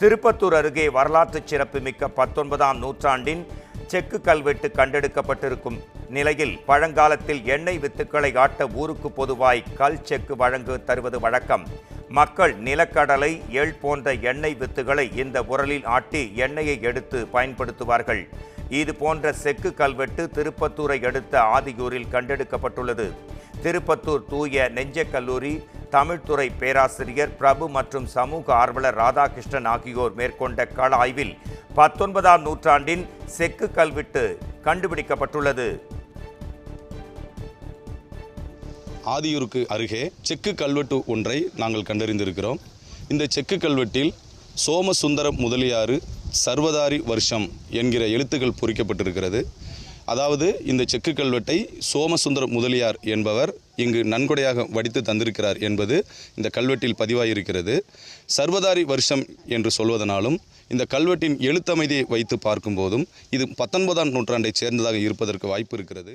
திருப்பத்தூர் அருகே வரலாற்று சிறப்புமிக்க பத்தொன்பதாம் நூற்றாண்டின் செக்கு கல்வெட்டு கண்டெடுக்கப்பட்டிருக்கும் நிலையில் பழங்காலத்தில் எண்ணெய் வித்துக்களை ஆட்ட ஊருக்கு பொதுவாய் கல் செக்கு வழங்கு தருவது வழக்கம். மக்கள் நிலக்கடலை எள் போன்ற எண்ணெய் வித்துகளை இந்த உரலில் ஆட்டி எண்ணெயை எடுத்து பயன்படுத்துவார்கள். இது போன்ற செக்கு கல்வெட்டு திருப்பத்தூரை அடுத்த ஆதியூரில் கண்டெடுக்கப்பட்டுள்ளது. திருப்பத்தூர் தூய நெஞ்சக் கல்லூரி தமிழ்துறை பேராசிரியர் பிரபு மற்றும் சமூக ஆர்வலர் ராதாகிருஷ்ணன் ஆகியோர் மேற்கொண்ட கள ஆய்வில் பத்தொன்பதாம் நூற்றாண்டின் செக்கு கல்வெட்டு கண்டுபிடிக்கப்பட்டுள்ளது. ஆதியூருக்கு அருகே செக்கு கல்வெட்டு ஒன்றை நாங்கள் கண்டறிந்திருக்கிறோம். இந்த செக்கு கல்வெட்டில் சோமசுந்தர முதலியாறு சர்வதாரி வருஷம் என்கிற எழுத்துக்கள் பொறிக்கப்பட்டிருக்கிறது. அதாவது இந்த செக்கு கல்வெட்டை சோமசுந்தர முதலியார் என்பவர் இங்கு நன்கொடையாக வடித்து தந்திருக்கிறார் என்பது இந்த கல்வெட்டில் பதிவாயிருக்கிறது. சர்வதாரி வருஷம் என்று சொல்வதனாலும் இந்த கல்வெட்டின் எழுத்தமைதியை வைத்து பார்க்கும்போதும் இது பத்தொன்பதாம் நூற்றாண்டைச் சேர்ந்ததாக இருப்பதற்கு வாய்ப்பு இருக்கிறது.